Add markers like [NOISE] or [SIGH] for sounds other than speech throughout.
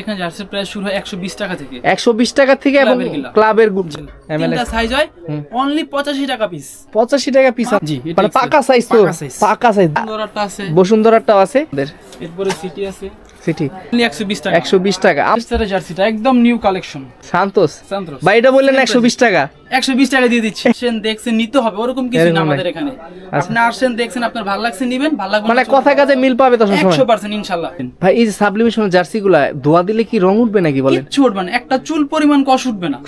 এখানে jersey price শুরু হয় একশো বিশ টাকা থেকে। একশো বিশ টাকা থেকে এবং ক্লাবের। তিনটা সাইজ হয় অনলি পঁচাশি টাকা পিস পঁচাশি টাকা পিস জি, মানে পাকা সাইজ তো পাকা সাইজ বসুন্ধরাটা আছে। বসুন্ধরাটাও আছে। এরপরে সিটি আছে। সিটি একশো বিশ টাকা। একশো বিশ টাকা। আম- আম জার্সিটা একদম নিউ কালেকশন সান্তোস সান্ত্রস বা এটা বললেন একশো বিশ টাকা। একশো বিশ টাকা দিয়ে দিচ্ছি। আসছেন দেখছেন নিতে হবে ওরকম কিছু না আমাদের এখানে। আপনি আসছেন দেখছেন আপনার ভালো লাগছে নিবেন ভালো লাগবে মানে কথা কাজে মিল পাবে তো একশো পার্সেন্ট ইনশাল্লাহ। ভাই এই যে সাবলিমেশন জার্সি গুলা ধোয়া দিলে কি রং উঠবে নাকি বলেন? কিচ্ছু উঠবে না। একটা চুল পরিমাণ কষ উঠবে না।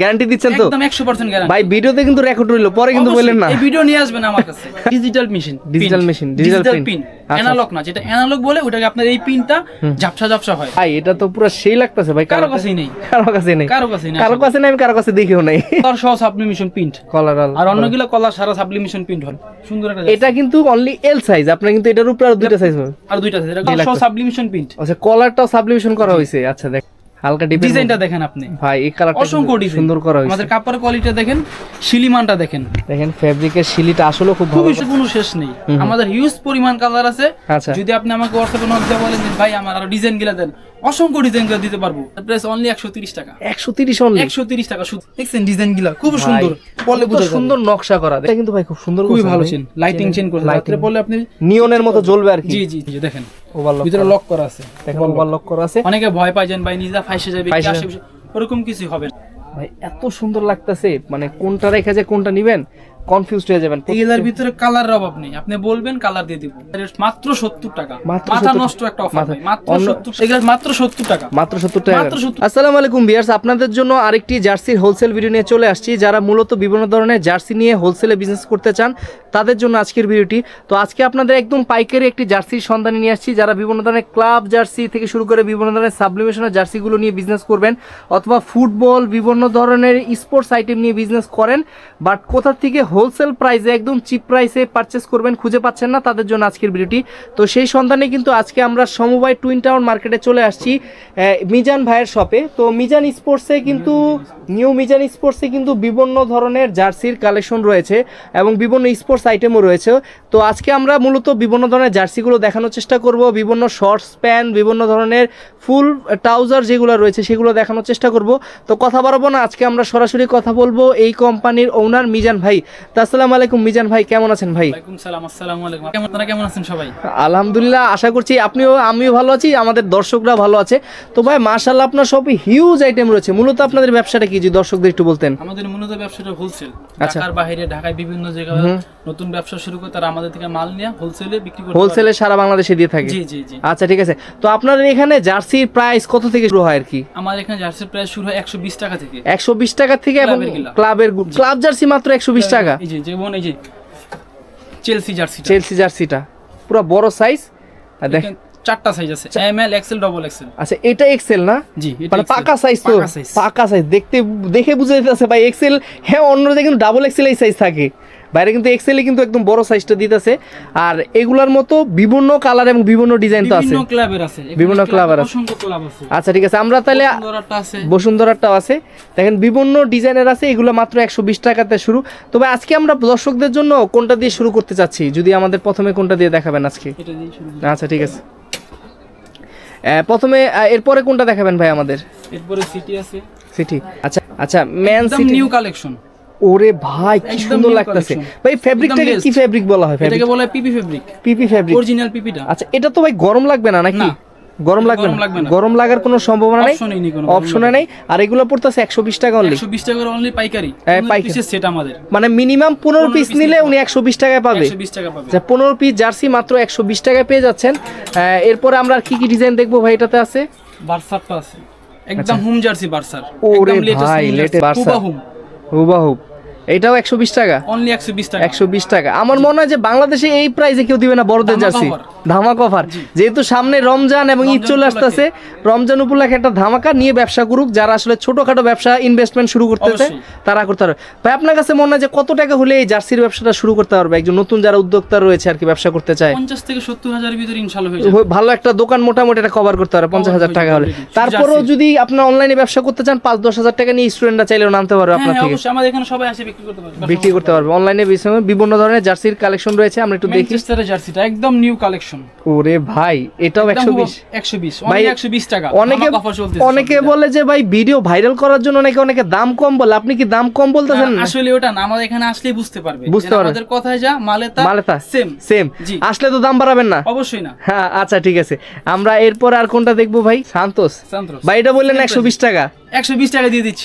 গ্যারান্টি দিচ্ছেন তো? একদম একশো পার্সেন্ট গ্যারান্টি ভাই ভিডিওতে কিন্তু রেকর্ড রইল পরে কিন্তু বললেন না। এই ভিডিও নিয়ে আসবেন আমার কাছে। [LAUGHS] Digital machine machine, digital digital pin আচ্ছা। অ্যানালগ না যেটা অ্যানালগ বলে ওটাকে আপনার এই পিনটা ঝাপসা ঝাপসা হয়। ভাই এটা তো পুরো সেই লাগতেছে ভাই কারও কাছেই নেই। কারও কাছে নেই। কারও কাছেই নেই কারও কাছে নেই আমি কারও কাছে দেখিও নাই। সহ সাবলিমেশন প্রিন্ট। কলারাল আর অন্যগুলো কলা সারা সাবলিমেশন প্রিন্ট হয়। সুন্দর একটা এটা কিন্তু অনলি এল সাইজ আপনার কিন্তু এটার উপরে আর দুইটা সাইজ হবে। আর দুইটা এটা সহ। Sublimation print. আচ্ছা কলারটাও সাবলিমেশন করা হয়েছে। আচ্ছা দেখ হালকা ডিজাইনটা দেখেন আপনি। ভাই এই কালারটা অসংখ্য সুন্দর করা হয়েছে। আমাদের কাপড়ের কোয়ালিটি দেখেন শিলিমানটা দেখেন। দেখেন ফেব্রিকের শিলিটা আসলে খুব খুবই কোনো শেষ নেই। আমাদের হিউজ পরিমাণ কালার আছে। আচ্ছা। যদি আপনি আমাকে হোয়াটসঅ্যাপে নক দিয়ে বলেন ভাই আমার আরও ডিজাইনগুলা দেন। অসংখ্য ডিজাইনগুলা দিতে পারব। প্রাইস অনলি একশো তিরিশ টাকা। একশো তিরিশ অনলি একশো তিরিশ টাকা শুধু। দেখছেন ডিজাইনগুলা খুব সুন্দর। বলে সুন্দর নকশা করা। এটা কিন্তু ভাই খুব সুন্দর খুবই ভালো। চেন লাইটিং চেন করে। রাত্রে বলে আপনি নিয়নের মতো জ্বলবে আর কি। জি জি জি দেখেন। ওভারলক ভিতরে লক করা আছে। দেখেন ওভারলক করা আছে। অনেকে ভয় পাই যান ভাই নিজা ফাইসে যাবে কি আসে ওরকম কিছু হবে না। ভাই এত সুন্দর লাগতেছে। মানে কোনটা রেখে যে কোনটা নিবেন? কনফিউজড হয়ে যাবেন। এগুলার ভিতরে কালারের অভাব নেই। আপনি বলবেন কালার দিয়ে দিব। মাত্র সত্তর টাকা। মাথা নষ্ট একটা অফার মাত্র অন্য- সত্তর এগুলা মাত্র সত্তর টাকা। মাত্র সত্তর টাকা। আসসালামু আলাইকুম বিয়ার্স আপনাদের জন্য আরেকটি জার্সির হোলসেল ভিডিও নিয়ে চলে আসছি। যারা মূলত বিভিন্ন ধরনের জার্সি নিয়ে হোলসেলে বিজনেস করতে চান তাদের জন্য আজকের ভিডিওটি তো আজকে আপনাদের একদম পাইকারি একটি জার্সির সন্ধানে নিয়ে আসছি। যারা বিভিন্ন ধরনের ক্লাব জার্সি থেকে শুরু করে বিভিন্ন ধরনের সাবলিমেশনের জার্সিগুলো নিয়ে বিজনেস করবেন অথবা ফুটবল বিভিন্ন ধরনের স্পোর্টস আইটেম নিয়ে বিজনেস করেন বাট কোথা থেকে হোলসেল প্রাইসে, একদম চিপ প্রাইসে পারচেস করবেন, খুঁজে পাচ্ছেন না তাদের জন্য আজকের ভিডিওটি তো সেই সন্ধানে কিন্তু আজকে আমরা সমবায় টুইন টাউন মার্কেটে চলে আসছি মিজান ভাইয়ের শপে তো মিজান স্পোর্টসে কিন্তু নিউ মিজান স্পোর্টসে কিন্তু বিভিন্ন ধরনের জার্সির কালেকশন রয়েছে এবং বিভিন্ন স্পোর্টস আইটেমও রয়েছে। তো আজকে আমরা মূলত বিভিন্ন ধরনের জার্সিগুলো দেখানোর চেষ্টা করব, বিভিন্ন শর্টস প্যান্ট বিভিন্ন ধরনের ফুল ট্রাউজার যেগুলো রয়েছে সেগুলো দেখানোর চেষ্টা করব। তো কথা বাড়াবো না, আজকে আমরা সরাসরি কথা বলব এই কোম্পানির ওনার মিজান ভাই। তো আসসালামু আলাইকুম মিজান ভাই কেমন আছেন ভাই? ওয়ালাইকুম সালাম আসসালামু আলাইকুম। কেমন আপনারা কেমন আছেন সবাই? আলহামদুলিল্লাহ আশা করছি আপনিও আমিও ভালো আছি আমাদের দর্শকরা ভালো আছে। তো ভাই মাশাল্লাহ আপনার সবই হিউজ আইটেম রয়েছে। মূলত আপনাদের ব্যবসাটা কি যদি দর্শকদের একটু বলতেন? আমাদের মূলত ব্যবসাটা হোলসেল আচ্ছা। ঢাকার বাইরে ঢাকায় বিভিন্ন জায়গায় নতুন ব্যবসা শুরু করে তারা আমাদের থেকে মাল নিয়ে হোলসেলে বিক্রি করে হোলসেলে সারা বাংলাদেশে দিয়ে থাকে? জি জি জি। আচ্ছা ঠিক আছে। তো আপনাদের এখানে জার্সির প্রাইস কত থেকে শুরু হয় আর কি? আমাদের এখানে জার্সির প্রাইস শুরু হয় একশো বিশ টাকা থেকে। একশো বিশ টাকা থেকে এবং ক্লাবের ক্লাব জার্সি মাত্র একশো বিশ টাকা? এই যে যেমন এই যে চেলসি জার্সি চেলসি জার্সিটা পুরো বড় সাইজ দেখ। চারটা সাইজ আছে। M L XL double XL আচ্ছা এটা এক্সেল না? জি মানে পাকা সাইজ তো। পাকা সাইজ দেখতে দেখে বুঝে যেতে ভাই এক্সেল হ্যাঁ অন্য কিন্তু ডাবল এক্সেল এই সাইজ থাকে। বাইরে কিন্তু এক্সেলে কিন্তু একদম বড় সাইজটা দিতেছে। আর এগুলার মতো বিভিন্ন কালার এবং বিভিন্ন ডিজাইন তো আছে। বিভিন্ন ক্লাবের আছে। আচ্ছা ঠিক আছে। আমরা তাহলে বসুন্ধরাটাও আছে। দেখেন বিভিন্ন ডিজাইনের আছে। এগুলো মাত্র একশো বিশ টাকাতে শুরু। তবে আজকে আমরা দর্শকদের জন্য কোনটা দিয়ে শুরু করতে চাচ্ছি? যদি আমাদের প্রথমে কোনটা দিয়ে দেখাবেন আজকে। আচ্ছা ঠিক আছে। প্রথমে এরপরে কোনটা দেখাবেন ভাই আমাদের? এরপরে সিটি আছে। সিটি আচ্ছা আচ্ছা ম্যান সিটি নিউ কালেকশন ওরে ভাই কি সুন্দর লাগতেছে। ভাই ফেব্রিকটাকে কি ফেব্রিক বলা হয় এটাকে বলা হয় PP fabric PP fabric original পিপিটা আচ্ছা এটা তো ভাই গরম লাগবে না নাকি? গরম লাগবে না? গরম লাগার কোনো সম্ভাবনা নেই? অপশনে নেই আর এগুলো পড়তেছে একশো বিশ টাকা অনলি একশো বিশ টাকা অনলি পাইকারি। হ্যাঁ, পাইকারি। পিসের সেট আমাদের। মানে মিনিমাম পনেরো 15 পিস নিলে উনি একশো বিশ টাকায় পাবে। একশো বিশ টাকা পাবে। আচ্ছা পনেরো পিস জার্সি মাত্র একশো বিশ টাকায় পেয়ে যাচ্ছেন। এরপরে আমরা কি কি ডিজাইন দেখব ভাই এটাতে আছে? বার্সারটা আছে। একদম হোম জার্সি বার্সার। আচ্ছা। ওরে ভাই, latest বার্সার। হুম হুবাহুব এটাও একশো বিশ টাকা। অনলি একশো বিশ টাকা। একশো বিশ টাকা। আমার মনে হয় যে বাংলাদেশে এই প্রাইসে কেউ দিবে না বড়দের জার্সি। ধামাক অফার যেহেতু সামনে রমজান এবং ঈদ চলে। আসতেছে রমজান উপলক্ষে একটা ধামাকা নিয়ে ব্যবসা করুক যারা আসলে ছোটখাটো ব্যবসা ইনভেস্টমেন্ট শুরু করতেছে। তারা করতে পারবে। ভাই আপনার কাছে মনে হয় যে কত টাকা হলে এই জার্সির ব্যবসাটা শুরু করতে পারবে? একজন নতুন যারা উদ্যোক্তা রয়েছে আর কি ব্যবসা করতে চায়। পঞ্চাশ থেকে সত্তর হাজারের ভিতরে ইনশাল্লাহ হয়ে যাবে। ভালো একটা দোকান মোটামুটি এটা কভার করতে পারে পঞ্চাশ হাজার টাকা হলে। তারপরেও যদি আপনার অনলাইনে ব্যবসা করতে চান পাঁচ দশ হাজার টাকা নিয়ে স্টুডেন্টরা চাইলেও নামতে পারবে হ্যাঁ আপনার হ্যাঁ, থেকে। অবশ্যই। আমাদের এখানে সবাই আসে বিক্রি করতে পারবে অনলাইনে বিভিন্ন ধরনের জার্সির কালেকশন রয়েছে আমরা একটু দেখি। ম্যানচেস্টারের জার্সিটা একদম নিউ কালেকশন ওরে ভাই এটাও একশো বিশ। একশো বিশ ভাই, একশো বিশ টাকা। অনেকে অনেকে বলে যে ভাই ভিডিও ভাইরাল করার জন্য নাকি অনেকে দাম কম বলে? আপনি কি দাম কম বলতেছেন? না, আসলে ওটা না আমাদের এখানে আসলেই বুঝতে পারবে। বুঝতে পারবে। আমাদের কথায় যা মালে তা মালে তা সেম সেম আসলে তো দাম বাড়াবেন না। অবশ্যই না। হ্যাঁ আচ্ছা ঠিক আছে। আমরা এরপর আর কোনটা দেখব ভাই? সান্তোস সান্ত্রস ভাই এটা বললেন একশো বিশ টাকা। টাকা দিয়ে দিচ্ছি।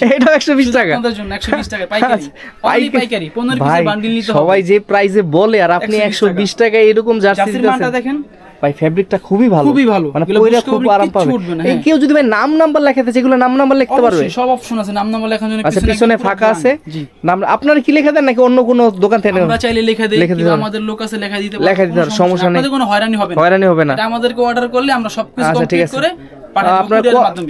টাকা? আপনাদের জন্য টাকা পাইকারি। আচ্ছা, পাইকারি পাইকারি। পাইকারি পনেরো ভাই পিসের বান্ডিল নিতে সবাই যে প্রাইসে বলে আর আপনি 120 টাকা। এরকম জার্সি দিতেছেন দেখেন। ভাই ফেব্রিকটা খুবই ভালো। খুবই ভালো। মানে পয়রা খুব আরাম পাবে। এই হ্যাঁ। কেউ যদি ভাই নাম নাম্বার লেখাতে যেগুলো নাম নাম্বার লিখতে পারবে? সব অপশন আছে। নাম নাম্বার লেখার জন্য আচ্ছা পিছনে ফাঁকা আছে? নাম আপনার কি লেখা দেন নাকি অন্য কোনো দোকান থেকে আমরা চাইলে লেখা দিই আমাদের লোক আছে লেখা দিতে লেখা দিতে সমস্যা নেই। কোনো হয়রানি হবে না। হয়রানি হবে না। এটা আমাদেরকে অর্ডার করলে আমরা সবকিছু আচ্ছা ঠিক কমপ্লিট আছে। করে আপনার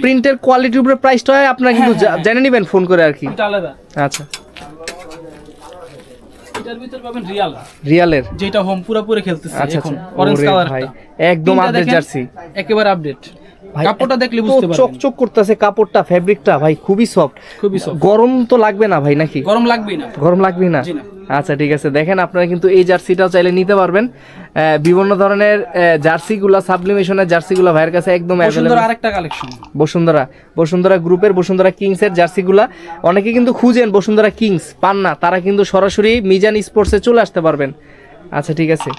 প্রিন্টের কোয়ালিটির উপরে প্রাইসটা হয় আপনারা কিন্তু হ্যাঁ, জেনে নেবেন ফোন করে আর কি। আলাদা। আচ্ছা। এটার ভিতর পাবেন রিয়াল রিয়ালের যেটা হোম পুরোপুরি খেলতেছে আচ্ছা এখন আচ্ছা অরেঞ্জ ওরে একদম আপডেট জার্সি একেবারে আপডেট কাপড়টা দেখলে বুঝতে পারবেন। চকচক করতেছে কাপড়টা ফেব্রিকটা ভাই খুবই সফট খুবই soft। গরম তো লাগবে না ভাই নাকি? গরম লাগবেই না। গরম লাগবে না? আচ্ছা ঠিক আছে। দেখেন আপনারা কিন্তু এই জার্সিটাও চাইলে নিতে পারবেন। বিভিন্ন ধরনের জার্সিগুলা সাবলিমেশনের জার্সিগুলা ভাইয়ের কাছে একদম অ্যাভেলেবল আরেকটা কালেকশন বসুন্ধরা বসুন্ধরা গ্রুপের বসুন্ধরা কিংসের জার্সিগুলা। অনেকে কিন্তু খুঁজেন বসুন্ধরা কিংস পান না। তারা কিন্তু সরাসরি মিজান স্পোর্টসে চলে আসতে পারবেন। আচ্ছা ঠিক আছে।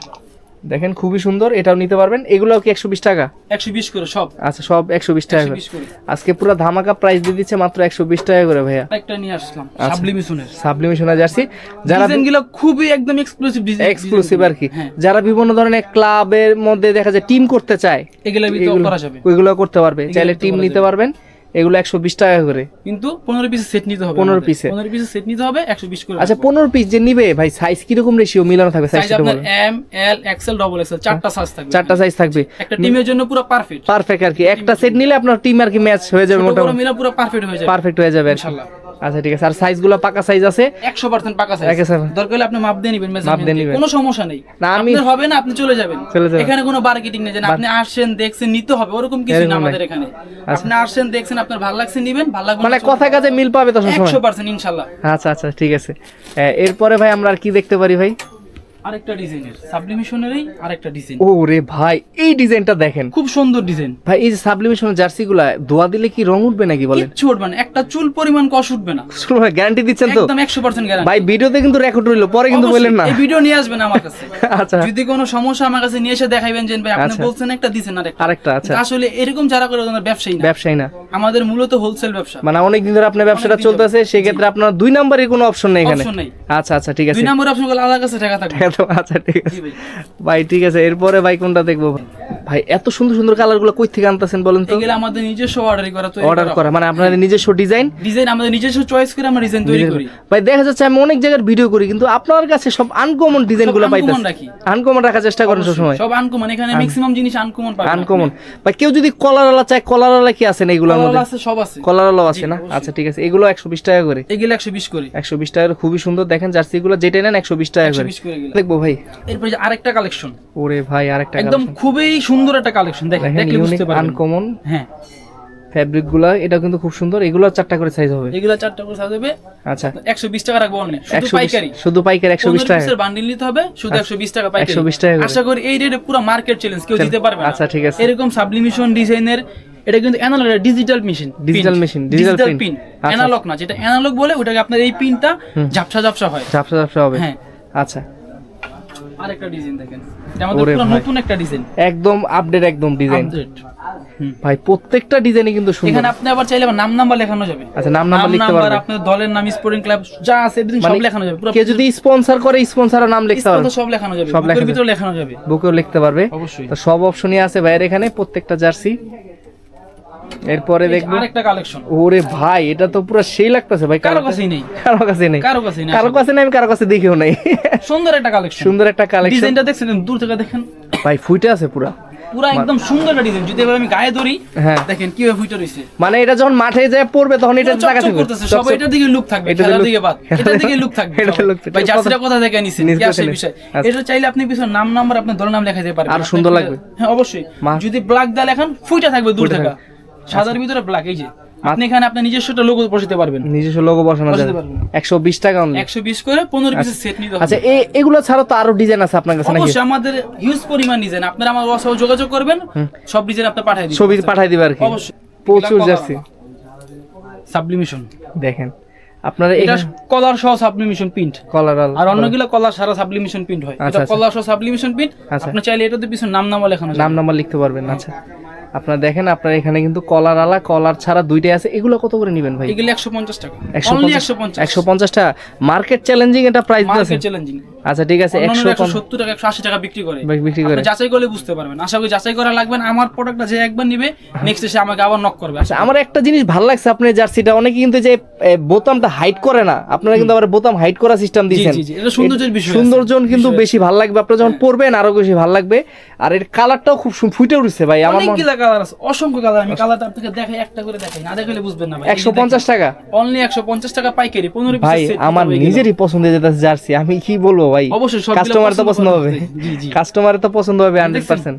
দেখেন খুবই সুন্দর এটাও নিতে পারবেন। এগুলোও কি একশো বিশ টাকা? একশো বিশ করে সব। আচ্ছা সব একশো বিশ টাকা করে। আজকে পুরো ধামাকা প্রাইস দিয়ে দিচ্ছে মাত্র একশো বিশ টাকা করে ভাইয়া। আরেকটা নিয়ে আসলাম আচ্ছা। সাবলিমিশনের। সাবলিমেশনের জার্সি। যারা গুলো খুবই একদম এক্সক্লুসিভ ডিজাইন এক্সক্লুসিভ আর কি। হ্যাঁ। যারা বিভিন্ন ধরনের ক্লাবের মধ্যে দেখা যায় টিম করতে চায় এগুলো এগুলো- করা যাবে। ওইগুলো করতে পারবে। চাইলে টিম নিতে পারবেন। এগুলো একশো বিশ টাকা করে। কিন্তু পনেরো পিসের সেট নিতে হবে 15 আমাদের। পিসের। পনেরো পিসের সেট নিতে হবে একশো বিশ করে আচ্ছা পনেরো পিস যে নিবে ভাই সাইজ কীরকম রেশিও মিলানো থাকবে সাইজ আপনার M L XL double XL চারটা সাইজ থাকবে। চারটা সাইজ থাকবে। একটা টিমের জন্য পুরো পারফেক্ট পারফেক্ট আর কি। একটা সেট নিলে আপনার টিম আর কি ম্যাচ হয়ে যাবে মোটামুটি। মিলে পুরো পারফেক্ট হয়ে যাবে। পারফেক্ট হয়ে যাবে ইনশাআল্লাহ আচ্ছা ঠিক আছে। আর সাইজগুলো পাকা সাইজ আছে? একশো পার্সেন্ট পাকা সাইজ আচ্ছা স্যার দরকার হলে আপনি মাপ দিয়ে নেবেন মাপ দিয়ে নেবেন। কোনো সমস্যা নেই। না, আমি- আপনার হবে না আপনি চলে যাবেন। চলে যাবেন। এখানে কোনো বার্গেটিং নেই যেন আপনি আসেন দেখছেন নিতে হবে। ওরকম কিছু না আমাদের এখানে। আপনি আসেন দেখছেন আপনার ভালো লাগছে নেবেন। ভালো লাগবে মানে কথা কাজে মিল পাবে তো সবসময়? একশো পার্সেন্ট ইনশাল্লাহ। আচ্ছা আচ্ছা ঠিক আছে। এরপরে ভাই আমরা আর কি দেখতে পারি ভাই? আরেকটা ডিজাইনের। সাবলিমিশনেরই আরেকটা ডিজাইন ভাই এই ডিজাইনটা দেখেন। খুব সুন্দর ডিজাইন ভাই এই যে জার্সিগুলা ধোয়া দিলে কি রং উঠবে নাকি বলেন? কিচ্ছু উঠবে না। একটা চুল পরিমাণ কষ উঠবে না। গ্যারান্টি দিচ্ছেন তো? একদম একশো পার্সেন্ট গ্যারান্টি ভাই ভিডিওতে কিন্তু রেকর্ড রইল পরে কিন্তু বললেন না। এই ভিডিও নিয়ে আসবেন আমার কাছে। [LAUGHS] আচ্ছা। যদি কোনো সমস্যা আমার কাছে নিয়ে এসে দেখাইবেন যে ভাই আপনি আচ্ছা। বলছেন একটা দিছেন আরেকটা। আরেকটা আচ্ছা। আসলে এরকম যারা করে ওনার ব্যবসায়ী না। ব্যবসায়ী না। আমাদের মূলত হোলসেল ব্যবসা। মানে অনেক দিন ধরে আপনার ব্যবসাটা চলতেছে সেক্ষেত্রে আপনার দুই নাম্বারের কোনো অপশন নেই এখানে। আচ্ছা আচ্ছা ঠিক আছে। দুই নম্বর অপশন আলাদা কাছে টাকা থাকবে। আচ্ছা ঠিক আছে ভাই। ভাই ঠিক আছে এরপরে ভাই কোনটা দেখব ভাই এত সুন্দর সুন্দর কালারগুলো কই থেকে আনতেছেন বলেন তো? এগুলো আমাদের নিজস্ব অর্ডার করা তৈরি অর্ডার করা। মানে আপনাদের নিজস্ব ডিজাইন ডিজাইন আমাদের নিজস্ব চয়েস করে আমরা ডিজাইন তৈরি করি। ভাই দেখা যাচ্ছে আমি অনেক জায়গার ভিডিও করি কিন্তু আপনার কাছে সব আনকমন ডিজাইনগুলো uncommon পাইতেছি। আনকমন রাখার চেষ্টা করেন সবসময়। সব আনকমন এখানে ম্যাক্সিমাম জিনিস আনকমন পাবেন আনকমন ভাই কেউ যদি কলারওয়ালা চায় কলারওয়ালা কি আছে না এগুলোর কলার মধ্যে আছে সব আছে। কলারওয়ালাও আছে না? আচ্ছা ঠিক আছে। এগুলো একশো বিশ টাকা করে। এগুলো একশো বিশ করে। একশো বিশ টাকা করে খুবই সুন্দর। দেখেন জার্সি গুলো যেটা নেন একশো বিশ টাকা করে। দেখব ভাই। এরপরে যে আরেকটা কালেকশন ওরে ভাই আরেকটা একদম খুবই সুন্দর একটা কালেকশন দেখেন দেখলে বুঝতে পারবেন। আনকমন হ্যাঁ। ফ্যাব্রিকগুলা এটা কিন্তু খুব সুন্দর। এগুলো চারটা করে সাইজ হবে। এগুলো চারটা করে সাজাবে আচ্ছা। একশো বিশ টাকা রাখব অনেক শুধু পাইকারি। শুধু পাইকারি একশো বিশ টাকা। বান্ডিল নিতে হবে শুধু একশো বিশ টাকা পাইকারি। 120 টাকা আশা করি এই রেটে পুরো মার্কেট চ্যালেঞ্জ কেউ দিতে পারবে না। আচ্ছা, ঠিক আছে। এরকম সাবলিমিশন ডিজাইনের এটা কিন্তু analogue digital machine digital machine digital pin আচ্ছা। অ্যানালগ না যেটা অ্যানালগ বলে ওটাকে আপনার এই পিনটা ঝাপসা ঝাপসা হয়। ঝাপসা ঝাপসা হবে। হ্যাঁ। আচ্ছা। আরেকটা ডিজাইন দেখেন। এটা আমাদের পুরো নতুন একটা ডিজাইন একদম আপডেট একদম ডিজাইন ভাই প্রত্যেকটা ডিজাইনই কিন্তু সুন্দর। এখানে আপনি আবার চাইলে নাম নাম্বার লেখানো যাবে। আচ্ছা নাম নাম্বার লিখতে নাম্বার পারবে আপনার দলের নাম স্পোর্টিং ক্লাব যা আছে সব মানে লেখানো যাবে। কে যদি স্পন্সর করে স্পন্সরের নাম লিখতে পারবে। সব লেখানো যাবে। সব লেখা বুকের ভিতরে লেখানো যাবে। বুকেও লিখতে পারবে। অবশ্যই। তো সব অপশনই আছে ভাইয়ের এখানে প্রত্যেকটা জার্সি এরপরে দেখব। আরেকটা কালেকশন ওরে ভাই এটা তো পুরো সেই লাগতেছে ভাই। কারও কাছেই নেই। [LAUGHS] কারও কাছে নেই। কারও কাছেই নেই কারও কাছে নেই আমি কারও কাছে দেখিও নাই। [LAUGHS] সুন্দর একটা কালেকশন সুন্দর একটা কালেকশন ডিজাইনটা দেখছেন দূর থেকে দেখেন। ভাই ফুটে আছে পুরা। পুরো একদম সুন্দর একটা ডিজাইন যদি আমি গায়ে ধরি হ্যাঁ। দেখেন কীভাবে ফুটে রইছে। মানে এটা যখন মাঠে যায় পড়বে তখন এটা চকচক থাকবে সব এটার দিকে লুক থাকবে খেলার দিকে বাদ। [LAUGHS] এটার দিকে লুক থাকবে সবার। look থাকবে। ভাই জার্সিটা কোথা থেকে নিছেন কি আসে বিষয়। আচ্ছা। এটা চাইলে আপনি পিছনে নাম নাম্বার আপনার দলের নাম লেখা যেতে পারবেন। আরও সুন্দর লাগবে। হ্যাঁ অবশ্যই। যদি ব্ল্যাক দা লেখান ফুটে থাকবে দূর থেকে। সাদার ভিতরে ব্ল্যাক এই যে। আপনি এখানে আপনার নিজস্বটা লোগো বসাতে পারবেন। নিজস্ব লোগো বসানো যাবে পারবেন। একশো বিশ টাকা অনলি একশো বিশ করে পনেরো পিসের সেট নিতে আচ্ছা হবে এ এগুলো ছাড়া তো আরও ডিজাইন আছে আপনার কাছে নাকি? অবশ্যই আমাদের হিউজ পরিমাণ ডিজাইন আপনারা আমার যোগাযোগ করবেন সব ডিজাইন আপনি পাঠিয়ে দিবেন। ছবি পাঠাই দিবে আর কি। অবশ্যই। প্রচুর জার্সি। সাবলিমিশন দেখেন আপনারা এটা কলার সহ সাবলিমিশন প্রিন্ট কলারাল আর অন্যগুলো কলার সারা সাবলিমিশন প্রিন্ট হয়। আচ্ছা, এটা আচ্ছা। কলার সহ সাবলিমিশন প্রিন্ট আচ্ছা। আপনি চাইলে এটাতে পিছনে নাম নামা লেখানো নাম নাম্বার লিখতে পারবেন আচ্ছা। আপনারা দেখেন আপনার এখানে কিন্তু কলার আলা কলার ছাড়া দুইটাই আছে। এগুলো কত করে নেবেন ভাই? এগুলো একশো পঞ্চাশ টাকা। একশো অনলি পঞ্চাশ একশো পঞ্চাশ। একশো পঞ্চাশ টাকা মার্কেট চ্যালেঞ্জিং এটা প্রাইস মার্কেট চ্যালেঞ্জিং আচ্ছা ঠিক আছে একশো একশো সত্তর টাকা একশো আশি টাকা বিক্রি করে। বিক্রি করে। আপনি যাচাই করলে বুঝতে পারবেন। আশা করি যাচাই করা লাগবে না। আমার প্রোডাক্টটা যে একবার নিবে নেক্সট এসে আমাকে আবার নক করবে। আচ্ছা আমার একটা জিনিস ভালো লাগছে আপনার জার্সিটা। অনেকে কিন্তু যে বোতামটা হাইট করে না। আপনারা কিন্তু আবার বোতাম হাইট করা সিস্টেম দিয়েছেন। জি, জি, এটা সৌন্দর্যের বিষয় আছে। কিন্তু বেশি ভালো লাগবে। আপনারা যখন পরবেন আরও বেশি ভালো লাগবে। আর এর কালারটাও খুব ফুটে উঠছে ভাই। আমার মনে- অনেকগুলা কালার আছে অসংখ্য কালার আমি কালার আপনাকে দেখাই একটা করে দেখাই না দেখালে বুঝবেন না ভাই। একশো পঞ্চাশ টাকা? অনলি একশো পঞ্চাশ টাকা পাইকারি পনেরো ভাই আমার নিজেরই পছন্দের যেটা জার্সি আমি কি বলব ভাই? অবশ্যই কাস্টমার তো পছন্দ হবে। জি, জি। কাস্টমার তো পছন্দ হবে হান্ড্রেড পার্সেন্ট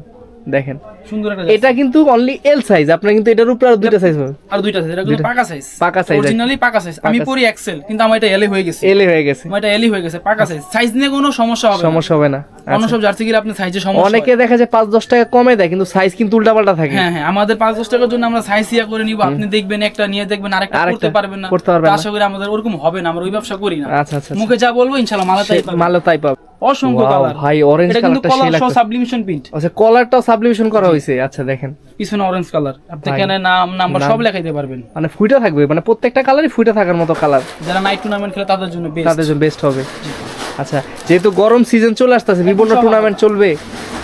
দেখেন। সুন্দর একটা এটা কিন্তু অনলি এল সাইজ আপনার কিন্তু এটার উপরে আরও দুইটা সাইজ হবে। আর দুইটা আছে এটা কিন্তু পাকা সাইজ পাকা size, অরিজিনালি পাকা সাইজ আমি পরি এক্সেল কিন্তু আমার এটা এলি হয়ে গেছে। এলে হয়ে গেছে। আমার এটা এলি হয়ে গেছে পাকা সাইজ সাইজ নিয়ে কোনো সমস্যা হবে সমস্যা হবে না। অন্য সব জার্সি গিয়ে আপনি সাইজে সমস্যা অনেকে দেখা যায় পাঁচ দশ টাকা কমে দেয় কিন্তু সাইজ কিন্তু উল্টাপাল্টা থাকে। হ্যাঁ হ্যাঁ আমাদের পাঁচ দশ টাকার জন্য আমরা সাইজ ইয়া করে নিব। আপনি দেখবেন একটা নিয়ে দেখবেন আরেকটা করতে পারবেন না। করতে পারবেন না। আশা করি আমাদের ওরকম হবে না আমরা ওই ব্যবসা করি না। আচ্ছা আচ্ছা মুখে যা বলব ইনশাআল্লাহ মালা তাই। মালো তাই পাবে অসংখ্য কালার ভাই অরেঞ্জ কালারটা সেই কলার সহ প্রিন্ট আচ্ছা কলারটাও সাবলিমেশন করা হয়েছে আচ্ছা দেখেন। পিছনে অরেঞ্জ কালার আপনি এখানে নাম নাম্বার সব লেখাইতে পারবেন। মানে ফুইটা থাকবে মানে প্রত্যেকটা কালারই ফুইটা থাকার মতো কালার যারা নাইট টুর্নামেন্ট খেলে তাদের জন্য বেস্ট তাদের জন্য বেস্ট হবে। আচ্ছা যেহেতু গরম সিজন চলে আসতেছে বিভিন্ন টুর্নামেন্ট চলবে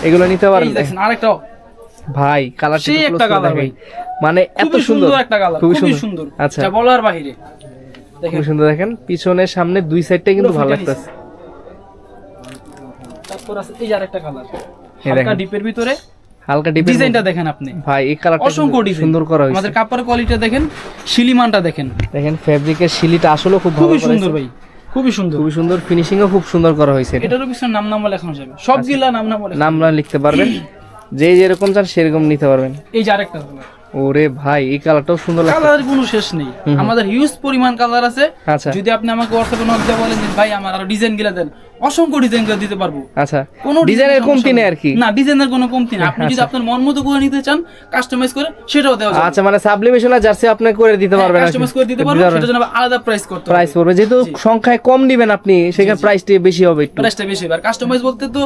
এগুলো নিতে পারেন। দেখেন আরেকটা। ভাই কালার সেই একটা colour ভাই। মানে এত সুন্দর একটা কালার খুবই সুন্দর। আচ্ছা। বলার দেখেন খুবই সুন্দর দেখেন। পিছনের সামনে দুই সাইডটাই কিন্তু ভালো লাগতেছে। তারপর আছে এই আরেকটা কালার হালকা ডিপের ভিতরে হালকা ডিজাইনটা দেখেন আপনি। ভাই এই কালারটা অসংখ্য সুন্দর করা হয়েছে। আমাদের কাপড়ের কোয়ালিটিটা দেখেন শিলিমানটা দেখেন। দেখেন ফেব্রিকের শিলিটা আসলে খুব খুবই সুন্দর ভাই খুবই সুন্দর। খুবই সুন্দর ফিনিশিংও খুব সুন্দর করা হয়েছে। এটারও নাম নাম লেখানো যাবে। সবগুলা নাম নাম নাম লিখতে পারবেন। [CLEARS THROAT] যে যেরকম চান সেরকম নিতে পারবেন। এই যে আরেকটা। ওরে ভাই এই কালারটাও সুন্দর লাগছে। কালারের কোনো শেষ নেই। আমাদের হিউজ পরিমাণ কালার আছে। আচ্ছা। যদি আপনি আমাকে হোয়াটসঅ্যাপে নক দিয়ে বলেন ভাই আমার আরও ডিজাইনগুলা দেন। অসংখ্য ডিজাইনগুলো দিতে পারব। আচ্ছা। কোনো ডিজাইনের কমতি নেই। আর কি? না ডিজাইনের কোনো কমতি না আপনি যদি আপনার মন মতো করে নিতে চান কাস্টমাইজ করে সেটাও দেওয়া যাবে। আচ্ছা মানে সাবলিমেশন আর জার্সি আপনি করে দিতে পারবেন কাস্টমাইজ করে দিতে পারব সেটার জন্য আলাদা প্রাইস করতে হবে। প্রাইস পড়বে। যেহেতু সংখ্যায় কম নিবেন আপনি সেখানে প্রাইসটি বেশি হবে একটু। প্রাইসটা বেশি হবে। আর কাস্টমাইজ বলতে তো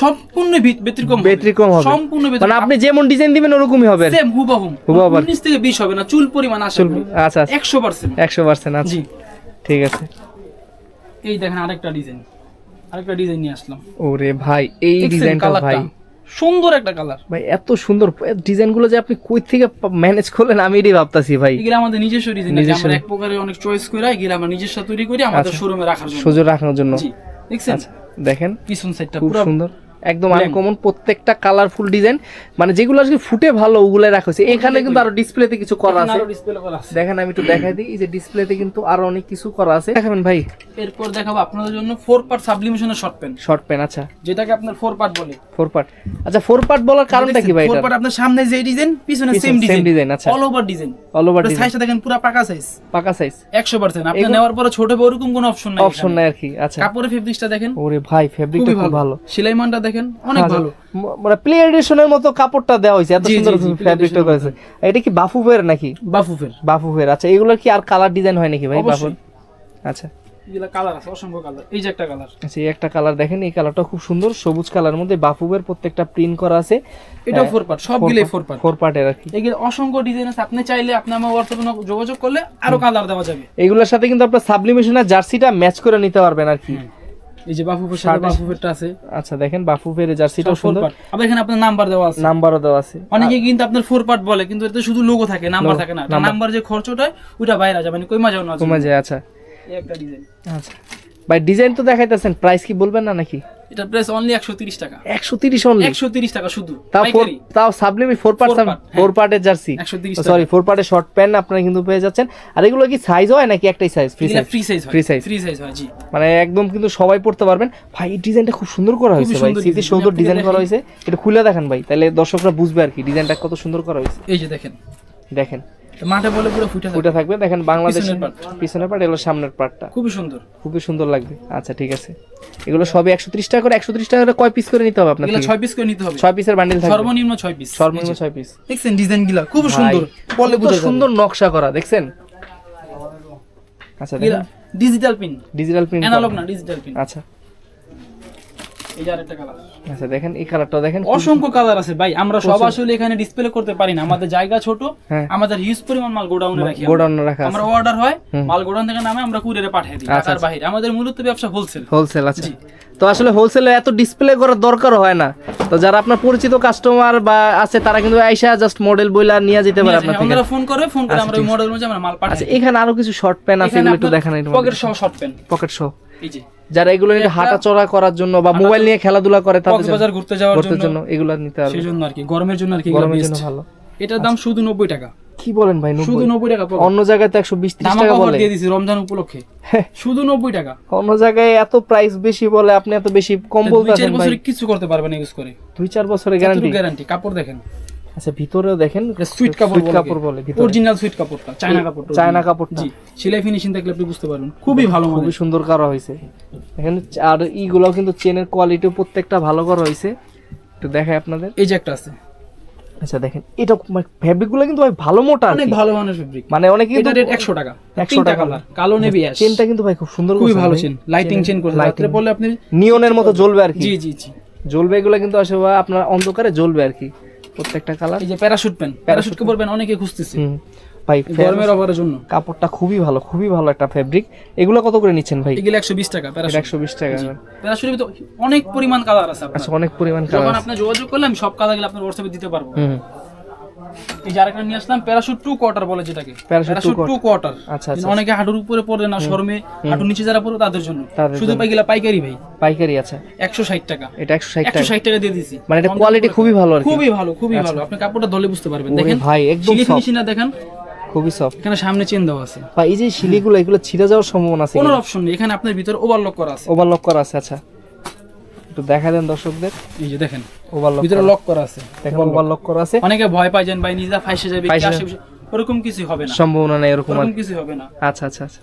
সম্পূর্ণ ব্যতিক্রম ব্যতিক্রম হবে। সম্পূর্ণ মানে আপনি যেমন ডিজাইন দিবেন ওরকমই হবে। সেম হুবহু। কি। উনিশ থেকে বিশ হবে না চুল পরিমাণ আসে আচ্ছা আচ্ছা। একশো পার্সেন্ট একশো পার্সেন্ট আচ্ছা। জি। ঠিক আছে। এই দেখেন আরেকটা ডিজাইন আরেকটা ডিজাইন নিয়ে আসলাম। ওরে ভাই এই ডিজাইনটা ভাই। সুন্দর একটা কালার ভাই এত সুন্দর। ডিজাইনগুলো যে আপনি কই থেকে ম্যানেজ করলেন আমি এটাই ভাবতাছি ভাই। এগুলো আমাদের নিজস্ব ডিজাইন নিজস্ব। আমরা এক প্রকারের অনেক চয়েস করে এগুলো আমরা নিজস্ব তৈরি করি আমাদের আচ্ছা। শোরুমে রাখার জন্য। সুযোগ রাখানোর জন্য। জি। দেখছেন? আচ্ছা। দেখেন পিছন সাইডটা খুব পুরো সুন্দর। একদম আনকমন প্রত্যেকটা কালারফুল ডিজাইন মানে যেগুলো আজকে ফুটে ভালো ওগুলো রাখা হয়েছে। এখানে কিন্তু আরও ডিসপ্লেতে কিছু করা আছে। ডিসপ্লে করা আছে। দেখেন আমি একটু দেখাই দিই। এই যে ডিসপ্লেতে কিন্তু আরও অনেক কিছু করা আছে। দেখাবেন ভাই। এরপর দেখাবো আপনাদের জন্য ফোর পার্ট সাবলিমেশনের শর্ট পেন শর্ট পেন আচ্ছা। যেটাকে আপনার ফোর পার্ট বলে। ফোর পার্ট আচ্ছা ফোর পার্ট বলার কারণটা কি ভাই ফোর পার্ট আপনার সামনে যে ডিজাইন পিছনে সেম same ডিজাইন আচ্ছা। All over design all over design সাইজটা দেখেন পুরো পাকা সাইজ পাকা সাইজ একশো পার্সেন্ট আপনি নেওয়ার পরে ছোট হবে ওরকম কোনো অপশন নাই অপশন নাই আর কি আচ্ছা। কাপড়ের ফেব্রিক্সটা দেখেন। ওরে ভাই ফেব্রিকটা খুব ভালো। ভালো। সেলাই মানটা দেখেন অনেক আচ্ছা, ভালো। মানে প্লে এডিশনের মতো কাপড়টা দেওয়া হয়েছে। এত সুন্দর edition করেছে। এটা কি বাফুফের নাকি? বাফুফের। বাফুফের। আচ্ছা এগুলো কি আর কালার ডিজাইন হয় নাকি ভাই বাফুর আচ্ছা। এগুলা কালার আছে অসংখ্য কালার এই যে একটা কালার আচ্ছা এই একটা কালার দেখেন এই কালারটা খুব সুন্দর। সবুজ কালার মধ্যে বাফুবের প্রত্যেকটা প্রিন্ট করা আছে। এটাও four part four part four পার্টের আর কি। এগুলো অসংখ্য ডিজাইন আছে। আপনি চাইলে আপনি আমার হোয়াটসঅ্যাপে যোগাযোগ করলে আরও কালার দেওয়া যাবে। এগুলোর সাথে কিন্তু আপনার সাবলিমেশন আর জার্সিটা ম্যাচ করে নিতে পারবেন আর কি। এই যে বাফুফের সাথে বাফুফেরটা আছে। আচ্ছা দেখেন বাফুফের জার্সিটাও সুন্দর। আবার এখানে আপনার নাম্বার দেওয়া আছে। নাম্বারও দেওয়া আছে। অনেকে কিন্তু আপনার ফোর পার্ট বলে কিন্তু এতে শুধু লোগো থাকে নাম্বার থাকে না। নাম্বার যে খরচটা ওটা বাইরে যাবে মানে কই মজা না কই যায় আচ্ছা। এই একটা ডিজাইন আচ্ছা। ভাই ডিজাইন তো দেখাইতেছেন প্রাইস কি বলবেন না নাকি? এটা প্রাইস অনলি একশো তিরিশ টাকা। একশো তিরিশ অনলি একশো তিরিশ টাকা শুধু তাও তাও সাবলিমি four part Four part, four পার্টের জার্সি সরি ফোর পার্টের শর্ট প্যান্ট আপনারা কিন্তু পেয়ে যাচ্ছেন। আর এগুলো কি সাইজ হয় নাকি একটাই size free size free size. Free size হয় জি। মানে একদম কিন্তু সবাই পড়তে পারবেন। ভাই এই ডিজাইনটা খুব সুন্দর করা হয়েছে ভাই। design। সুন্দর ডিজাইন করা হয়েছে। এটা খুলে দেখান ভাই। তাহলে দর্শকরা বুঝবে আর কি ডিজাইনটা কত সুন্দর করা হয়েছে। এই যে দেখেন। দেখেন। মাঠে বলে পুরো ফুটে ওটা থাকবে। দেখেন বাংলাদেশ পিছনের পার্ট এগুলো সামনের পার্টটা খুবই সুন্দর। খুবই সুন্দর লাগবে। আচ্ছা ঠিক আছে। এগুলো সবই একশো ত্রিশ টাকা করে একশো ত্রিশ টাকা করে কয় পিস করে নিতে হবে আপনার ছয় পিস করে নিতে হবে। ছয় পিসের বান্ডিল থাকবে। সর্বনিম্ন ছয় পিস সর্বনিম্ন ছয় পিস দেখছেন ডিজাইনগুলা খুব সুন্দর। বলে সুন্দর নকশা করা দেখছেন? আচ্ছা digital pin digital print analogue না ডিজিটাল পিন আচ্ছা। এই যে আরেকটা কালার আচ্ছা দেখেন এই কালারটাও দেখেন অসংখ্য কালার আছে ভাই আমরা সব আসলে এখানে ডিসপ্লে করতে পারি না। আমাদের জায়গা ছোট হ্যাঁ। আমাদের হিউজ পরিমাণ মাল গোডাউনে রাখি। গোডাউন রাখা আমরা অর্ডার হয় মাল গোডাউন থেকে নামে আমরা কুরিয়ারে পাঠিয়ে দিই আচ্ছা, ঢাকার বাইরে আমাদের মূলত ব্যবসা হোলসেল হোলসেল আছে তো আসলে হোলসেলে এত ডিসপ্লে করার দরকার হয় না। তো যারা আপনার পরিচিত কাস্টমার বা আছে তারা কিন্তু আইসা জাস্ট মডেল বইলা নিয়ে যেতে পারে আপনার থেকে। ফোন করে ফোন করে আচ্ছা, আমরা ওই মডেল অনুযায়ী আমরা মাল আচ্ছা এখানে আরও কিছু শর্ট প্যান আছে এগুলো একটু দেখান পকেট সহ শর্ট পেন পকেট যে যারা এগুলো নিয়ে একটা- হাঁটা চলা করার জন্য বা মোবাইল নিয়ে খেলাধুলা করে তাদের কক্সবাজার ঘুরতে যাওয়ার জন্য এগুলো নিতে পারবে সেই জন্য আর কি গরমের জন্য আর কি গরমের জন্য ভালো। এটার দাম শুধু নব্বই টাকা। কি বলেন ভাই শুধু নব্বই নব্বই টাকা পাবো। অন্য জায়গায় তো একশো বিশ ত্রিশ ধামাকা টাকা বলে। দিয়ে দিছি রমজান উপলক্ষে। শুধু নব্বই টাকা। অন্য জায়গায় এত প্রাইস বেশি বলে আপনি এত বেশি কম দুই বলতেছেন চার ভাই। বছরে কিছু করতে পারবেন ইউজ করে। দুই চার বছরের গ্যারান্টি গ্যারান্টি কাপড় দেখেন। আচ্ছা ভিতরেও দেখেন সুইট কাপড় কাপড় বলে অরিজিনাল সুইট কাপড়টা চায়না কাপড় চায়না কাপড়টা। জি সেলাই ফিনিশিং দেখলে আপনি বুঝতে পারবেন। খুবই ভালো খুবই সুন্দর করা হয়েছে। এখানে আর ইগুলো কিন্তু চেনের কোয়ালিটিও প্রত্যেকটা ভালো করা হয়েছে। একটু দেখাই আপনাদের। এই যে একটা আছে। আচ্ছা দেখেন এটা গুলো কিন্তু ভাই ভালো মোটা অনেক ভালো মানের ফেব্রিক মানে অনেক এটা রেট একশো টাকা। 100 টাকা। কালো নেভি অ্যাশ চেনটা কিন্তু ভাই খুব সুন্দর খুবই ভালো চেন লাইটিং চেন করে বললে আপনি নিয়নের মতো জ্বলবে আর কি। জি জি জি। জ্বলবে এগুলো কিন্তু আসলে আপনার অন্ধকারে জ্বলবে আর কি। প্রত্যেকটা কালার এই যে প্যারাশুট প্যান্ট প্যারাশুট কে বলবেন অনেকে খুঁজতেছে। ভাই গরমের অভারের জন্য। কাপড়টা খুবই ভালো খুবই ভালো একটা ফেব্রিক এগুলো কত করে নিচ্ছেন ভাই? এগুলো একশো বিশ টাকা প্যারাশুট একশো বিশ টাকা প্যারাশুটের ভিতর অনেক পরিমাণ কালার আছে আচ্ছা অনেক পরিমাণ যখন কালার আপনি যোগাযোগ করলে আমি সব কালারগুলো আপনার হোয়াটসঅ্যাপে দিতে পারব। এই যে আরেকটা নিয়ে আসলাম প্যারাশুট টু কোয়ার্টার বলে যেটাকে। প্যারাশুট টু কোয়ার্টার আচ্ছা, আচ্ছা, অনেকে হাঁটুর উপরে পড়ে না শর্মে হাঁটুর নিচে যারা পড়ে তাদের জন্য। শুধু। পাইগুলা পাইকারি ভাই। পাইকারি আচ্ছা। একশো ষাট টাকা। এটা একশো ষাট টাকা। ষাট টাকা দিয়ে দিছি। মানে এটা কোয়ালিটি খুবই ভালো খুবই ভালো খুবই ভালো। আপনি কাপড়টা ধরলে বুঝতে পারবেন। দেখেন ভাই, একদম। ফিনিশিং দেখেন। খুবই সফট এখানে সামনে চেন দেওয়া আছে। বা এই যে শিলিগুলো এগুলো ছিঁড়ে যাওয়ার সম্ভাবনা আছে কোনো অপশন নেই। এখানে আপনার ভিতরে ওভারলক করা আছে। ওভারলক করা আছে আচ্ছা। একটু দেখা দেন দর্শকদের। এই যে দেখেন ওভারলক ভিতরে লক করা আছে দেখেন ওভারলক করা আছে। অনেকে ভয় পাই যান ভাই নিজে ফাইসে যাবে কি আশেপাশে ওরকম কিছু হবে না। সম্ভাবনা নেই এরকম আর কিছু হবে না। আচ্ছা আচ্ছা আচ্ছা।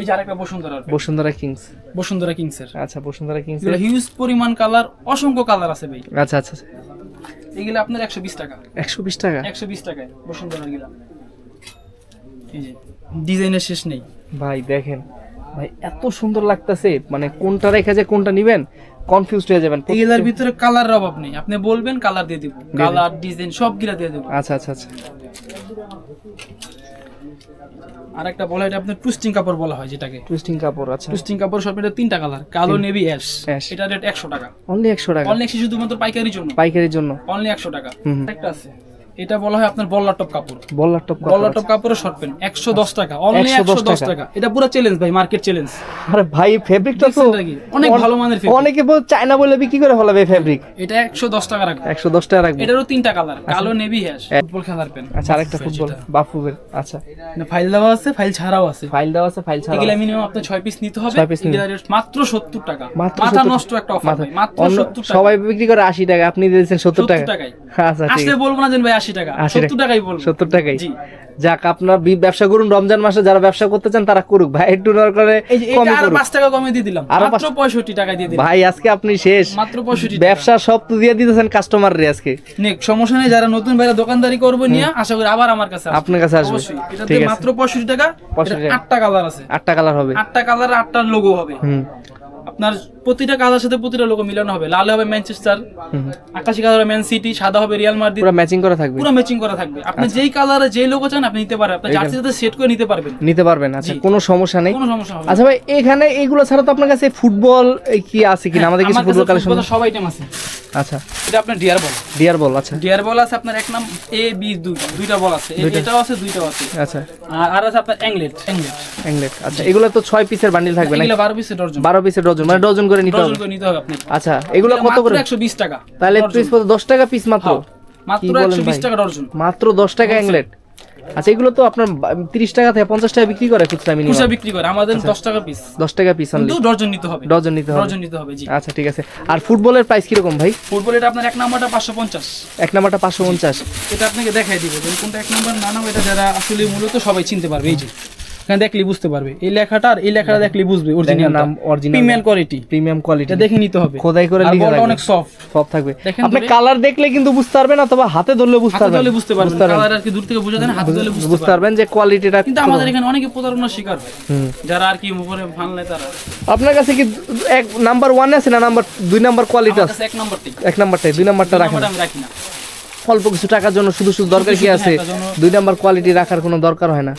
এই যে আরেকটা বসুন্ধরা বসুন্ধরা কিংস। বসুন্ধরা কিংসের। আচ্ছা বসুন্ধরা কিংস এগুলো হিউজ পরিমাণ কালার অসংখ্য কালার আছে ভাই। আচ্ছা আচ্ছা আচ্ছা। এগুলো আপনার একশো বিশ টাকা। একশো বিশ টাকা? একশো বিশ টাকায় বসুন্ধরা গিলা এই যে ডিজাইনের শেষ নেই। ভাই দেখেন। ভাই এত সুন্দর লাগতেছে। মানে কোনটা রেখে যে কোনটা নিবেন কনফিউজড হয়ে যাবেন। এগুলার ভিতরে কালারের অভাব নেই। আপনি বলবেন কালার দিয়ে দিব। কালার ডিজাইন সব গিলা দিয়ে দেবো। আচ্ছা আচ্ছা আচ্ছা। আর একটা বলা এটা আপনার টুইস্টিং কাপড় বলা হয় যেটাকে। টুইস্টিং কাপড় আচ্ছা। টুস্টিং কাপড় সব এটা তিনটা কালার কালো নেভি অ্যাশ। এটা রেট একশো টাকা। অনলি একশো টাকা। অনলি শুধুমাত্র পাইকারির জন্য। পাইকারির জন্য। অনলি একশো টাকা। হুম হুম। একটা আছে। এটা বলা হয় আপনার বল্লার টপ কাপড়। বল্লার টপ বল্লার টপ কাপড়ের শর্ট প্যান্ট একশো দশ টাকা অনলি 110 একশো দশ টাকা। টাকা। এটা পুরো চ্যালেঞ্জ ভাই মার্কেট চ্যালেঞ্জ আরে ভাই ফেব্রিকটা তো অনেক ভালো মানের। অনেকে বল চায়না বলে বিক্রি করে ফেলাবে ফেব্রিক এটা একশো দশ টাকা রাখবে। একশো দশ টাকা রাখব। এটারও তিনটা কালার কালো নেভি হ্যাশ ফুটবল খেলার পেন আচ্ছা আরেকটা ফুটবল বাফুবের আচ্ছা। ফাইল দেওয়া আছে ফাইল ছাড়াও আছে। ফাইল দেওয়া আছে ফাইল এগুলা মিনিমাম আপনার ছয় পিস নিতে হবে। এগুলা মাত্র সত্তর টাকা। মাথা নষ্ট একটা অফার মাত্র অন্য সত্তর টাকা। সবাই বিক্রি করে আশি টাকা আপনি দিয়েছেন সত্তর টাকা। 70 টাকায়। আচ্ছা ঠিক আসলে বলব না যেন ভাই আশি টাকা সত্তর টাকাই বলব। সত্তর টাকাই। যাক আপনার ব্যবসা করুন রমজান মাসে যারা ব্যবসা করতে চান তারা করুক। ভাই একটু করে আর পাঁচ টাকা কমে দিয়ে দিলাম। আরও মাত্র পঁয়ষট্টি টাকা দিয়ে দিলাম। ভাই আজকে আপনি শেষ। মাত্র পঁয়ষট্টি ব্যবসা সব তো দিয়ে দিতেছেন কাস্টমার রে আজকে। নেক সমস্যা নেই যারা নতুন ভাইরা দোকানদারি করব নিয়ে আশা করি আবার আমার কাছে আপনার কাছে আসবে। এটাতে মাত্র পঁয়ষট্টি টাকা আটটা কালার আছে। আটটা কালার হবে। আটটা কালার আটটা লোগো হবে। আপনার প্রতিটা কালার সাথে প্রতিটা লোগো মিলানো হবে। লাল হবে ম্যানচেস্টার। আকাশি কালার হবে ম্যান সিটি সাদা হবে রিয়াল মাদ্রিদ। পুরো ম্যাচিং করা থাকবে। পুরো ম্যাচিং করা থাকবে। আপনি যেই কালারে যেই লোগো চান আপনি নিতে পারেন আপনি জার্সির সাথে সেট করে নিতে পারবেন। নিতে পারবেন আচ্ছা কোনো সমস্যা নেই। কোনো সমস্যা হবে আচ্ছা ভাই এখানে এইগুলো ছাড়া তো আপনার কাছে ফুটবল কি আছে কিনা? আমাদের কিছু ফুটবল কালেকশন সব আইটেম আছে। আচ্ছা। এটা আপনার ডিয়ার বল ডিয়ার বল আচ্ছা। ডিয়ার বল আছে আপনার এক নাম এ বি দুই। দুইটা বল আছে। এটাও আছে দুইটাও আছে। আচ্ছা। আর আর আছে আপনার অ্যাংলেট অ্যাংলেট অ্যাংলেট আচ্ছা। এগুলো তো ছয় পিসের বান্ডিল থাকবে না এগুলো বারো পিসের ডজন বারো পিসের ডজন মানে ডজন করে নিতে হবে? নিতে হবে আপনি আচ্ছা এগুলো কত করে? একশো বিশ টাকা তাহলে পিস কত দশ টাকা পিস মাত্র? হ্যাঁ, মাত্র? টাকা দশ টাকা অ্যাংলেট আচ্ছা এগুলো তো আপনার তিরিশ টাকা থেকে পঞ্চাশ টাকা বিক্রি করে খুচরা মিনিমাম খুচরা বিক্রি করে আমাদের দশ টাকা পিস দশ টাকা পিস অনলি ডজন নিতে হবে। ডজন নিতে হবে। ডজন নিতে হবে জি। আচ্ছা ঠিক আছে। আর ফুটবলের প্রাইস কীরকম ভাই? ফুটবল এটা আপনার এক নাম্বারটা পাঁচশো পঞ্চাশ। এক নাম্বারটা পাঁচশো পঞ্চাশ। এটা আপনাকে দেখাই দিব কোনটা এক নাম্বার না নাও এটা যারা আসলে মূলত সবাই চিনতে পারবে এই যে। এখানে দেখলে বুঝতে পারবে। এই লেখাটা আর এই লেখাটা দেখলে বুঝবে অরিজিনাল নাম original premium quality premium quality এটা দেখে নিতে হবে। খোদাই করে লিখে রাখবে। অনেক সফট সব থাকবে। দেখেন আপনি কালার দেখলে কিন্তু বুঝতে পারবেন অথবা হাতে ধরলে বুঝতে পারবেন। হাতে ধরলে বুঝতে পারবেন। কালার আর কি দূর থেকে বোঝা যায় না হাতে ধরলে বুঝতে পারবেন যে কোয়ালিটিটা কিন্তু আমাদের এখানে অনেকে প্রতারণার শিকার যারা আর কি উপরে ভাঙলে তারা। আপনার কাছে কি এক নাম্বার ওয়ান আছে না নাম্বার দুই নাম্বার কোয়ালিটি আছে? এক নাম্বারটাই এক নাম্বারটাই দুই নাম্বারটা রাখেন। নাম্বারটা আমি রাখি না। অল্প কিছু টাকার জন্য শুধু শুধু দরকার কি আছে? দুই নাম্বার কোয়ালিটি রাখার কোনো দরকার হয় না।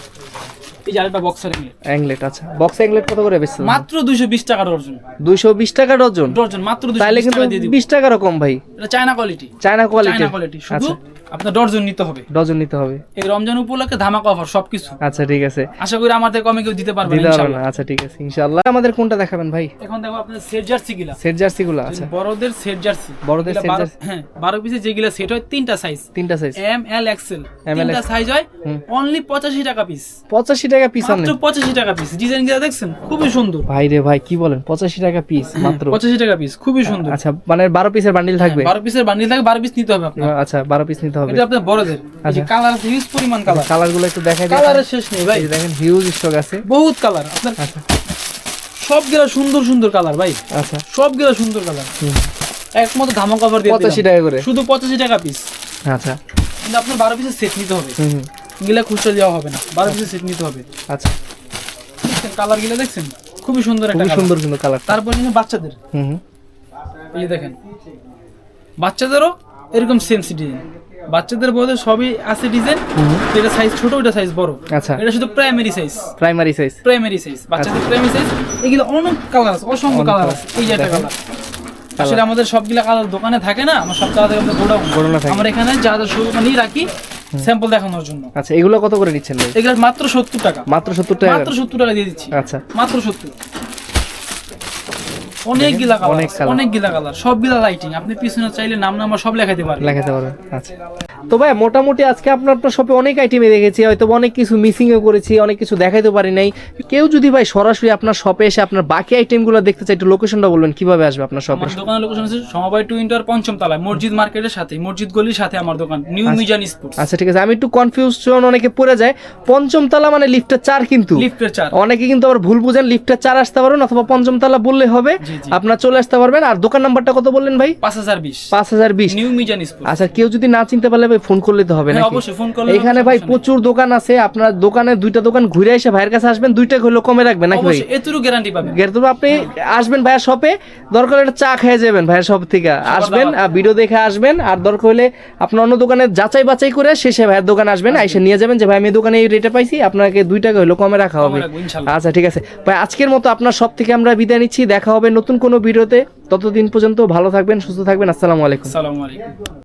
এই যে আরেকটা বক্সের এখানে অ্যাংলেট আচ্ছা। বক্স অ্যাংলেট কত করে বেচছেন মাত্র দুইশো বিশ টাকা ডর্জন দুইশো বিশ টাকা ডজন? ডর্জন মাত্র দুইশো তাইলে বিশ কিন্তু টাকা দিয়ে দিব। বিশ টাকারও কম ভাই। এটা China quality China quality China quality শুধু আচ্ছা। আপনার ডর্জন নিতে হবে। ডজন নিতে হবে। এই রমজান উপলক্ষে ধামাকা অফার সবকিছু। আচ্ছা ঠিক আছে। আশা করি আমাদের কমে কেউ দিতে পারবে না দিতে পারবেন ইনশাআল্লাহ। আচ্ছা ঠিক আছে ইনশাআল্লাহ। আমাদের কোনটা দেখাবেন ভাই? এখন দেখো আপনার সেট জার্সি গিলা সেট জার্সি গুলো আচ্ছা। বড়দের সেট জার্সি বড়দের বারো- jersey? হ্যাঁ পিসে যেগুলা সেট হয় তিনটা সাইজ তিনটা সাইজ এম এল এক্সেল তিনটা সাইজ হয় অনলি পঁচাশি টাকা পিস পঁচাশি টাকা পিস মাত্র পঁচাশি টাকা পিস ডিজাইনগুলা দেখছেন? খুবই সুন্দর। ভাই রে ভাই কি বলেন? পঁচাশি টাকা পিস মাত্র। পঁচাশি টাকা পিস খুবই সুন্দর। আচ্ছা মানে বারো পিসের বান্ডিল থাকবে? বারো পিসের বান্ডিল থাকে বারো পিস নিতে হবে আপনার আচ্ছা বারো পিস নিতে হবে। এটা আপনার বড়দের। আচ্ছা। কালার হিউজ পরিমাণ কালার কালারগুলো একটু দেখাই কালারের শেষ নেই ভাই। দেখেন হিউজ স্টক আছে। বহুত কালার আপনার আচ্ছা। সবগুলা সুন্দর সুন্দর কালার ভাই। আচ্ছা। সবগুলা সুন্দর কালার হুম। একমত ধামা কভার দিয়ে পঁচাশি দিলাম। টাকা করে। শুধু পঁচাশি টাকা পিস আচ্ছা। কিন্তু আপনার বারো পিসের সেট নিতে হবে। হুম। গিলা খুচরা দেওয়া হবে না। বারো পিসের সেট নিতে হবে। আচ্ছা। কালার গিলা দেখছেন? খুবই সুন্দর একটা সুন্দর সুন্দর কালার তারপর কিন্তু বাচ্চাদের। হুম এই দেখেন। বাচ্চাদেরও এরকম সেম ডিজাইন বাচ্চাদের বলতে সবই আছে ডিজাইন এটা সাইজ ছোট এটা সাইজ বড়। আচ্ছা। এটা শুধু primary size primary size primary size বাচ্চাদের প্রাইমারি সাইজ এগুলো অনেক কালার আছে অসংখ্য কালার আছে। এই যে একটা কালার আসলে আমাদের সবগুলা কালার দোকানে থাকে না আমার সব কালার আমাদের গোডাউন। গোডাউনে থাকে। আমরা এখানে যা যা শুরু মানে রাখি স্যাম্পল দেখানোর জন্য। আচ্ছা এগুলো কত করে নিচ্ছেন ভাই? এগুলো মাত্র সত্তর টাকা। মাত্র সত্তর টাকা? মাত্র সত্তর টাকা দিয়ে দিচ্ছি। আচ্ছা। মাত্র সত্তর। অনেক গিলা কালার অনেক গিলা কালার সব গিলা লাইটিং আপনি পিছনে চাইলে নাম নাম্বার সব লেখাতে পারবেন। লেখাতে পারবেন আচ্ছা। তো ভাই মোটামুটি আজকে আপনার আপনার শপে অনেক আইটেমে দেখেছি হয়তো অনেক কিছু মিসিংও করেছি অনেক কিছু দেখাইতে পারি নাই। কেউ যদি ভাই সরাসরি আপনার শপে এসে আপনার বাকি আইটেমগুলো দেখতে চাই একটু লোকেশনটা বলবেন কীভাবে আসবে আপনার শপে দোকানের লোকেশন আছে সমবায় টু ইন্টার পঞ্চম তলায় মসজিদ মার্কেটের সাথে মসজিদ গলির সাথে আমার দোকান নিউ মিজান স্পোর্টস আচ্ছা ঠিক আছে আমি একটু কনফিউশন অনেকে পড়ে যায়। পঞ্চম তলা মানে লিফটের চার কিন্তু। লিফটের চার। অনেকে কিন্তু আবার ভুল বুঝেন লিফটের চার আসতে পারবেন অথবা পঞ্চম তলা বললে হবে। আপনার চলে আসতে পারবেন। আর দোকান নাম্বারটা কত বললেন ভাই? পাঁচ হাজার বিশ। পাঁচ হাজার বিশ। নিউ মিজান স্পোর্টস আচ্ছা কেউ যদি না চিনতে পারলে ভাই ফোন করলে তো হবে না অবশ্যই ফোন করলে এখানে ভাই প্রচুর দোকান আছে আপনার দোকানে দুইটা দোকান ঘুরে এসে ভাইয়ের কাছে আসবেন দুইটা হলো কমে রাখবেন নাকি ভাই? এতটুকু গ্যারান্টি পাবেন। গেরতো আপনি আসবেন ভাইয়ের শপে দরকার হলে চা খেয়ে যাবেন ভাইয়ের শপ থেকে। আসবেন আর ভিডিও দেখে আসবেন আর দরকার হলে আপনার অন্য দোকানে যাচাই বাছাই করে শেষে ভাইয়ের দোকানে আসবেন এসে নিয়ে যাবেন যে ভাই আমি দোকানে এই রেটে পাইছি আপনাকে দুই টাকা হলো কমে রাখা হবে। আচ্ছা ঠিক আছে। ভাই আজকের মতো আপনার সব থেকে আমরা বিদায় নিচ্ছি। দেখা হবে নতুন কোনো ভিডিওতে ততদিন পর্যন্ত ভালো থাকবেন সুস্থ থাকবেন। আসসালামু আলাইকুম। আসসালামু আলাইকুম।